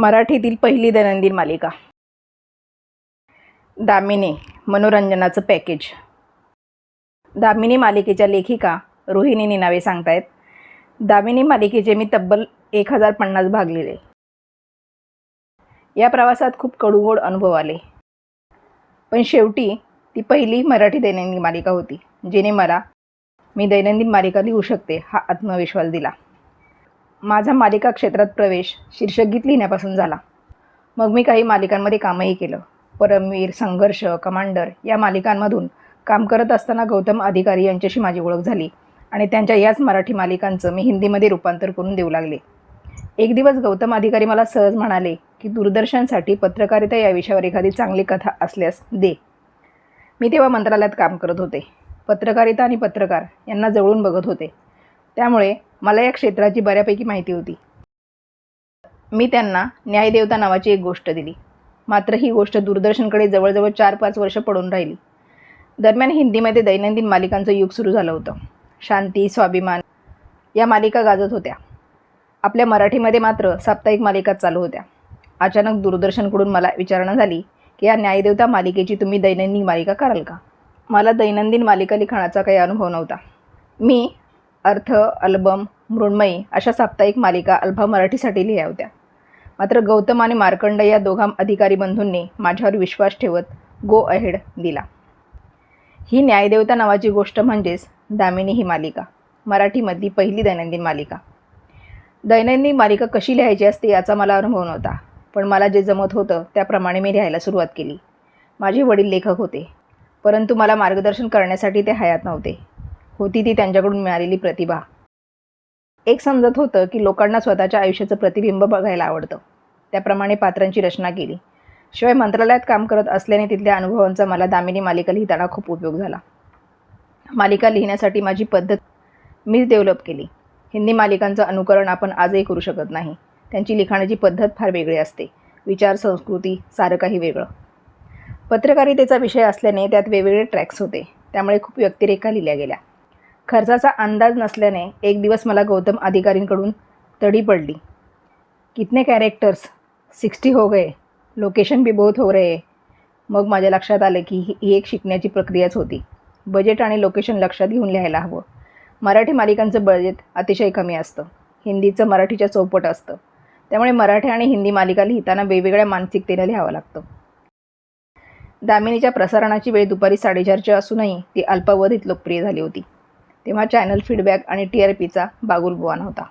मराठीतील पहिली दैनंदिन मालिका. दामिनी मनोरंजनाचं पॅकेज. दामिनी मालिकेच्या लेखिका रोहिणी नावे सांगतायत दामिनी मालिकेचे मी तब्बल एक हजार पन्नास भाग लिहिले. या प्रवासात खूप कडूगोड अनुभव आले. पण शेवटी ती पहिली मराठी दैनंदिन मालिका होती जिने मला मी दैनंदिन मालिका लिहू शकते हा आत्मविश्वास दिला. माझा मालिका क्षेत्रात प्रवेश शीर्षकगीत लिहिण्यापासून झाला. मग मी काही मालिकांमध्ये कामही केलं. परमवीर संघर्ष कमांडर या मालिकांमधून काम करत असताना गौतम अधिकारी यांच्याशी माझी ओळख झाली आणि त्यांच्या याच मराठी मालिकांचं मी हिंदीमध्ये रूपांतर करून देऊ लागले. एक दिवस गौतम अधिकारी मला सहज म्हणाले की दूरदर्शनसाठी पत्रकारिता या विषयावर एखादी चांगली कथा असल्यास दे. मी तेव्हा मंत्रालयात काम करत होते. पत्रकारिता आणि पत्रकार यांना जवळून बघत होते. त्यामुळे मला या क्षेत्राची बऱ्यापैकी माहिती होती. मी त्यांना न्यायदेवता नावाची एक गोष्ट दिली. मात्र ही गोष्ट दूरदर्शनकडे जवळजवळ चार पाच वर्ष पडून राहिली. दरम्यान हिंदीमध्ये दैनंदिन मालिकांचं युग सुरू झालं होतं. शांती स्वाभिमान या मालिका गाजत होत्या. आपल्या मराठीमध्ये मात्र साप्ताहिक मालिका चालू होत्या. अचानक दूरदर्शनकडून मला विचारणा झाली की या न्यायदेवता मालिकेची तुम्ही दैनंदिन मालिका कराल का? मला दैनंदिन मालिका लिखाणाचा काही अनुभव नव्हता. मी अर्थ अल्बम मृण्मयी अशा साप्ताहिक मालिका अल्फा मराठीसाठी लिहिल्या होत्या. मात्र गौतम आणि मार्कंड या दोघा अधिकारी बंधूंनी माझ्यावर विश्वास ठेवत गो अहेड दिला. ही न्यायदेवता नावाची गोष्ट म्हणजेच दामिनी ही मालिका मराठीमधली पहिली दैनंदिन मालिका. दैनंदिन मालिका कशी लिहायची असते याचा मला अनुभव नव्हता पण मला जे जमत होतं त्याप्रमाणे मी लिहायला सुरुवात केली. माझे वडील लेखक होते परंतु मला मार्गदर्शन करण्यासाठी ते हयात नव्हते. होती ती त्यांच्याकडून मिळालेली प्रतिभा. एक समजत होतं की लोकांना स्वतःच्या आयुष्याचं प्रतिबिंब बघायला आवडतं. त्याप्रमाणे पात्रांची रचना केली. शिवाय मंत्रालयात काम करत असल्याने तिथल्या अनुभवांचा मला दामिनी मालिका लिहिताना खूप उपयोग झाला. मालिका लिहिण्यासाठी माझी पद्धत मीच डेव्हलप केली. हिंदी मालिकांचं अनुकरण आपण आजही करू शकत नाही. त्यांची लिखाणाची पद्धत फार वेगळी असते. विचार संस्कृती सारं काही वेगळं. पत्रकारितेचा विषय असल्याने त्यात वेगवेगळे ट्रॅक्स होते. त्यामुळे खूप व्यक्तिरेखा लिहिल्या गेल्या. खर्चाचा अंदाज नसल्याने एक दिवस मला गौतम अधिकारींकडून तडी पडली. कितने कॅरेक्टर्स सिक्स्टी हो गए. लोकेशन भी बहुत हो रहे मग माझ्या लक्षात आलं की ही ही एक शिकण्याची प्रक्रियाच होती. बजेट आणि लोकेशन लक्षात घेऊन लिहायला हवं. मराठी मालिकांचं बजेट अतिशय कमी असतं. हिंदीचं मराठीच्या चौपट असतं. त्यामुळे मराठी आणि हिंदी मालिका लिहिताना वेगवेगळ्या मानसिकतेनं लिहावं लागतं. दामिनीच्या प्रसारणाची वेळ दुपारी साडेचारची असूनही ती अल्पावधीत लोकप्रिय झाली होती. तेव्हा चॅनल फीडबॅक आणि टी आर पीचा बागुलबुवान होता.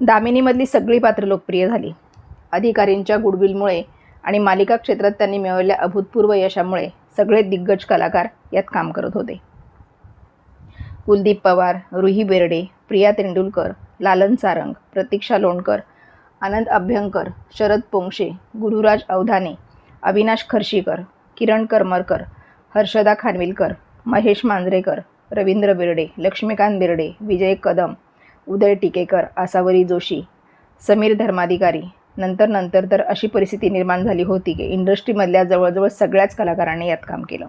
दामिनीमधली सगळी पात्र लोकप्रिय झाली. अधिकारींच्या गुडविलमुळे आणि मालिका क्षेत्रात त्यांनी मिळवलेल्या अभूतपूर्व यशामुळे सगळे दिग्गज कलाकार यात काम करत होते. कुलदीप पवार रुही बेर्डे प्रिया तेंडुलकर लालन सारंग प्रतीक्षा लोणकर आनंद अभ्यंकर शरद पोंक्षे गुरुराज अवधाने अविनाश खर्शीकर किरण करमरकर हर्षदा खानविलकर महेश मांजरेकर रवींद्र बिर्डे लक्ष्मीकांत बिर्डे विजय कदम उदय टिकेकर आसावरी जोशी समीर धर्माधिकारी. नंतर नंतर तर अशी परिस्थिती निर्माण झाली होती की इंडस्ट्रीमधल्या जवळजवळ सगळ्याच कलाकारांनी यात काम केलं.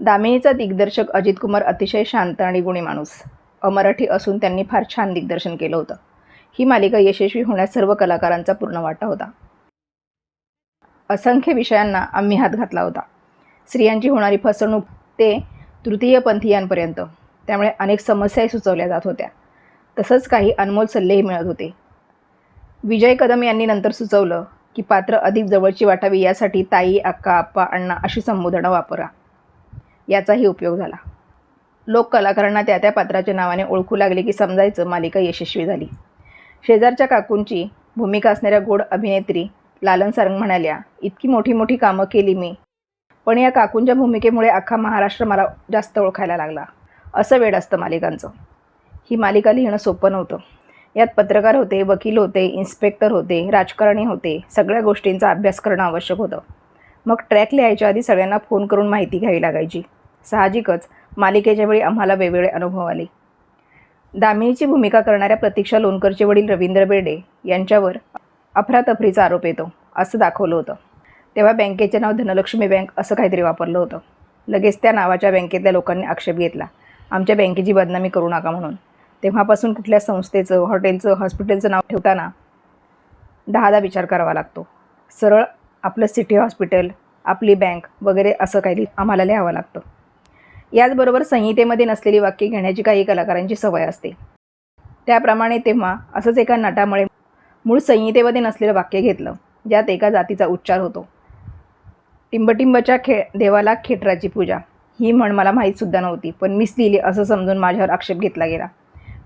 दामिनीचा दिग्दर्शक अजित कुमार अतिशय शांत आणि गुणी माणूस. अमराठी असून त्यांनी फार छान दिग्दर्शन केलं होतं. ही मालिका यशस्वी होण्यास सर्व कलाकारांचा पूर्ण वाटा होता. असंख्य विषयांना आम्ही हात घातला होता. स्त्रियांची होणारी फसवणूक ते तृतीयपंथीयांपर्यंत त्यामुळे अनेक समस्याही सुचवल्या जात होत्या. तसंच काही अनमोल सल्लेही मिळत होते. विजय कदम यांनी नंतर सुचवलं की पात्र अधिक जवळची वाटावी यासाठी ताई अक्का आप्पा अण्णा अशी संबोधनं वापरा. याचाही उपयोग झाला. लोक कलाकारांना त्या त्या पात्राच्या नावाने ओळखू लागले की समजायचं मालिका यशस्वी झाली. शेजारच्या काकूंची भूमिका असणाऱ्या गोड अभिनेत्री लालन सारंग म्हणाल्या इतकी मोठी मोठी कामं केली मी पण या काकूंच्या भूमिकेमुळे अख्खा महाराष्ट्र मला जास्त ओळखायला लागला. असं वेळ असतं मालिकांचं. ही मालिका लिहिणं सोपं नव्हतं. यात पत्रकार होते वकील होते इन्स्पेक्टर होते राजकारणी होते सगळ्या गोष्टींचा अभ्यास करणं आवश्यक होतं. मग ट्रॅक लिहायच्या आधी सगळ्यांना फोन करून माहिती घ्यावी लागायची. साहजिकच मालिकेच्या वेळी आम्हाला वेगवेगळे अनुभव आले. दामिनीची भूमिका करणाऱ्या प्रतीक्षा लोणकरचे वडील रवींद्र बेर्डे यांच्यावर अफरातफरीचा आरोप येतो असं दाखवलं होतं. तेव्हा बँकेचे नाव धनलक्ष्मी बँक असं काहीतरी वापरलं होतं. लगेच त्या नावाच्या बँकेतल्या लोकांनी आक्षेप घेतला. आमच्या बँकेची बदनामी करू नका म्हणून. तेव्हापासून कुठल्या संस्थेचं हॉटेलचं हॉस्पिटलचं नाव ठेवताना दहादा विचार करावा लागतो. सरळ आपलं सिटी हॉस्पिटल आपली बँक वगैरे असं काही आम्हाला लिहावं लागतं. याचबरोबर संहितेमध्ये नसलेली वाक्ये घेण्याची काही कलाकारांची सवय असते. त्याप्रमाणे तेव्हा असंच एका नटामुळे मूळ संहितेमध्ये नसलेलं वाक्य घेतलं ज्यात एका जातीचा उच्चार होतो. टिंबटिंबच्या खे देवाला खेटराची पूजा. ही म्हण मला माहीतसुद्धा नव्हती पण मीच लिहिली असं समजून माझ्यावर आक्षेप घेतला गेला.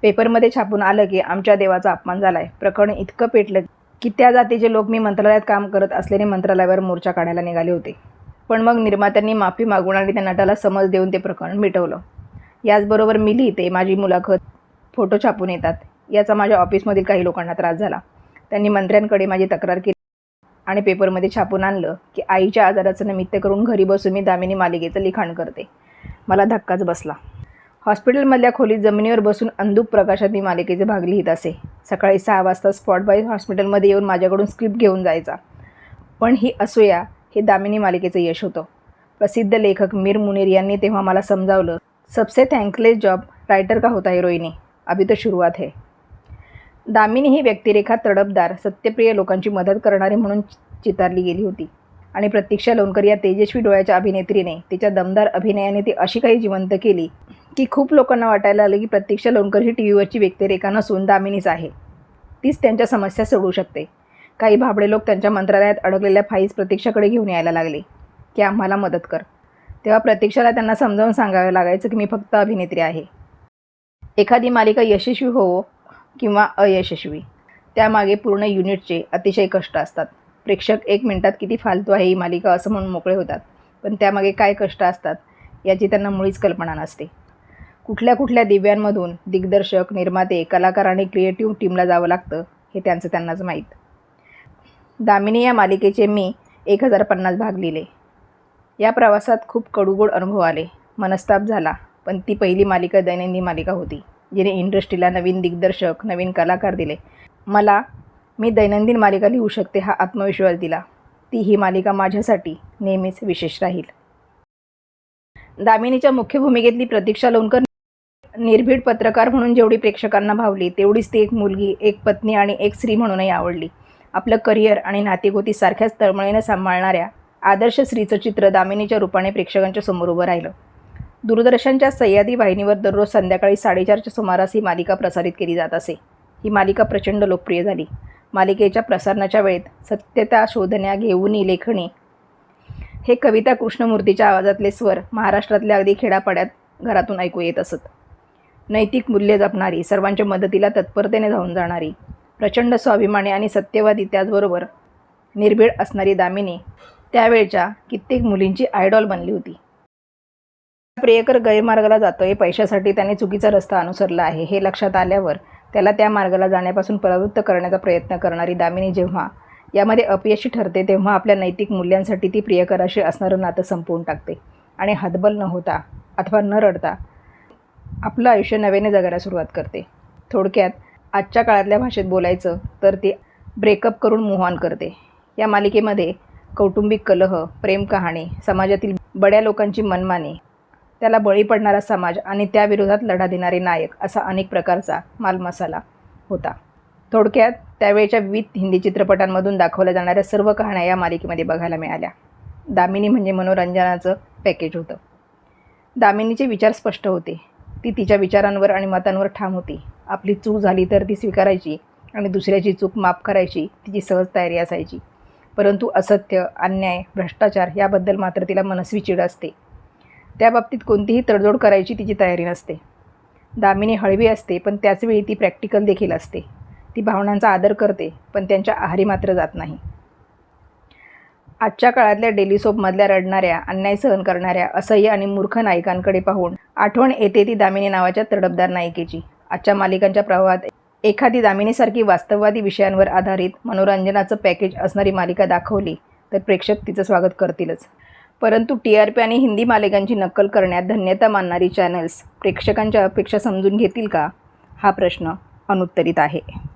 पेपरमध्ये छापून आलं की आमच्या देवाचा अपमान झाला आहे प्रकरण इतकं पेटलं की त्या जातीचे लोक मी मंत्रालयात काम करत असल्याने मंत्रालयावर मोर्चा काढायला निघाले होते. पण मग निर्मात्यांनी माफी मागून आणि त्या नटाला समज देऊन ते प्रकरण मिटवलं. याचबरोबर मी लिहिते माझी मुलाखत फोटो छापून येतात. याचा माझ्या ऑफिसमधील काही लोकांना त्रास झाला. त्यांनी मंत्र्यांकडे माझी तक्रार केली. आणि पेपरमध्ये छापून आणलं की आईच्या आजाराचं निमित्त करून घरी बसून मी दामिनी मालिकेचं लिखाण करते. मला धक्काच बसला. हॉस्पिटलमधल्या खोलीत जमिनीवर बसून अंधुक प्रकाशात मी मालिकेचे भाग लिहित असे. सकाळी सहा वाजता स्पॉट बाय हॉस्पिटलमध्ये येऊन माझ्याकडून स्क्रिप्ट घेऊन जायचा. पण ही असूया हे दामिनी मालिकेचं यश होतं. प्रसिद्ध लेखक मीर मुनीर यांनी तेव्हा मला समजावलं सबसे थँकलेस जॉब रायटर का होता है रोहिणी अभी तो शुरुआत है. दामिनी ही व्यक्तिरेखा तडपदार सत्यप्रिय लोकांची मदत करणारी म्हणून चितारली गेली होती. आणि प्रतीक्षा लोणकर या तेजस्वी डोळ्याच्या अभिनेत्रीने तिच्या दमदार अभिनयाने ती अशी काही जिवंत केली की खूप लोकांना वाटायला आलं की प्रतीक्षा लोणकर ही टी व्हीवरची व्यक्तिरेखा नसून दामिनीच आहे. तीच त्यांच्या समस्या सोडवू शकते. काही भाबडे लोक त्यांच्या मंत्रालयात अडकलेल्या फाईज प्रतीक्षाकडे घेऊन यायला लागले की आम्हाला मदत कर. तेव्हा प्रतीक्षाला त्यांना समजावून सांगावं लागायचं की मी फक्त अभिनेत्री आहे. एखादी मालिका यशस्वी होवो किंवा अयशस्वी. त्यामागे पूर्ण युनिटचे अतिशय कष्ट असतात. प्रेक्षक एक मिनिटात किती फालतू आहे ही मालिका असं म्हणून मोकळे होतात. पण त्यामागे काय कष्ट असतात याची त्यांना मुळीच कल्पना नसते. कुठल्या कुठल्या दिव्यांमधून दिग्दर्शक निर्माते कलाकार आणि क्रिएटिव्ह टीमला जावं लागतं हे त्यांचं त्यांनाच माहीत. दामिनी या मालिकेचे मी एक हजार पन्नास भाग लिहिले. या प्रवासात खूप कडूगोड अनुभव आले. मनस्ताप झाला पण ती पहिली मालिका दैनंदिन मालिका होती. जिने इंडस्ट्रीला नवीन दिग्दर्शक नवीन कलाकार दिले. मला मी दैनंदिन मालिका लिहू शकते हा आत्मविश्वास दिला. ती ही मालिका माझ्यासाठी नेहमीच विशेष राहील. दामिनीच्या मुख्य भूमिकेतली प्रतीक्षा लोणकर निर्भीड पत्रकार म्हणून जेवढी प्रेक्षकांना भावली तेवढीच ती एक मुलगी एक पत्नी आणि एक स्त्री म्हणूनही आवडली. आपलं करिअर आणि नातेगोती सारख्याच तळमळीनं सांभाळणाऱ्या आदर्श स्त्रीचं चित्र दामिनीच्या रूपाने प्रेक्षकांच्या समोर उभं राहिलं. दूरदर्शनच्या सह्यादी वाहिनीवर दररोज संध्याकाळी साडेचारच्या सुमारास ही मालिका प्रसारित केली जात असे. ही मालिका प्रचंड लोकप्रिय झाली. मालिकेच्या प्रसारणाच्या वेळेत सत्यता शोधण्या घेऊनी लेखणी हे कविता कृष्णमूर्तीच्या आवाजातले स्वर महाराष्ट्रातल्या अगदी खेडापाड्यात घरातून ऐकू येत असत. नैतिक मूल्य जपणारी सर्वांच्या मदतीला तत्परतेने धावून जाणारी प्रचंड स्वाभिमानी आणि सत्यवादी त्याचबरोबर निर्भीड असणारी दामिनी त्यावेळच्या कित्येक मुलींची आयडॉल बनली होती. प्रियकर गैरमार्गाला जातोय. पैशासाठी त्याने चुकीचा रस्ता अनुसरला आहे. हे लक्षात आल्यावर त्याला त्या मार्गाला जाण्यापासून प्रवृत्त करण्याचा प्रयत्न करणारी दामिनी जेव्हा यामध्ये अपयशी ठरते तेव्हा आपल्या नैतिक मूल्यांसाठी ती प्रियकराशी असणारं नातं संपवून टाकते. आणि हतबल न होता अथवा न रडता आपलं आयुष्य नव्याने जगायला सुरुवात करते. थोडक्यात आजच्या काळातल्या भाषेत बोलायचं तर ती ब्रेकअप करून मूव्ह करते. या मालिकेमध्ये कौटुंबिक कलह प्रेम कहाणी समाजातील बड्या लोकांची मनमानी त्याला बळी पडणारा समाज आणि त्याविरोधात लढा देणारे नायक असा अनेक प्रकारचा मालमसाला होता. थोडक्यात त्यावेळच्या विविध हिंदी चित्रपटांमधून दाखवल्या जाणाऱ्या सर्व कहाण्या या मालिकेमध्ये बघायला मिळाल्या. दामिनी म्हणजे मनोरंजनाचं पॅकेज होतं. दामिनीचे विचार स्पष्ट होते. ती तिच्या विचारांवर आणि मतांवर ठाम होती. आपली चूक झाली तर ती स्वीकारायची आणि दुसऱ्याची चूक माफ करायची तिची सहज तयारी असायची. परंतु असत्य अन्याय भ्रष्टाचार याबद्दल मात्र तिला मनस्वी चिड असते. त्या बाबतीत कोणतीही तडजोड करायची तिची तयारी नसते. दामिनी हळवी असते पण त्याचवेळी ती प्रॅक्टिकल देखील असते. ती भावनांचा आदर करते पण त्यांच्या आहारी मात्र जात नाही. आजच्या काळातल्या डेली सोपमधल्या रडणाऱ्या अन्याय सहन करणाऱ्या असह्य आणि मूर्ख नायिकांकडे पाहून आठवण येते ती दामिनी नावाच्या तडपदार नायिकेची. आजच्या मालिकांच्या प्रवाहात एखादी दामिनीसारखी वास्तववादी विषयांवर आधारित मनोरंजनाचं पॅकेज असणारी मालिका दाखवली तर प्रेक्षक तिचं स्वागत करतीलच. परंतु टी आर पी आणि हिंदी मालिकांची नक्कल करण्यात धन्यता मानणारी चॅनल्स प्रेक्षकांच्या अपेक्षा समजून घेतील का? हा प्रश्न अनुत्तरित आहे.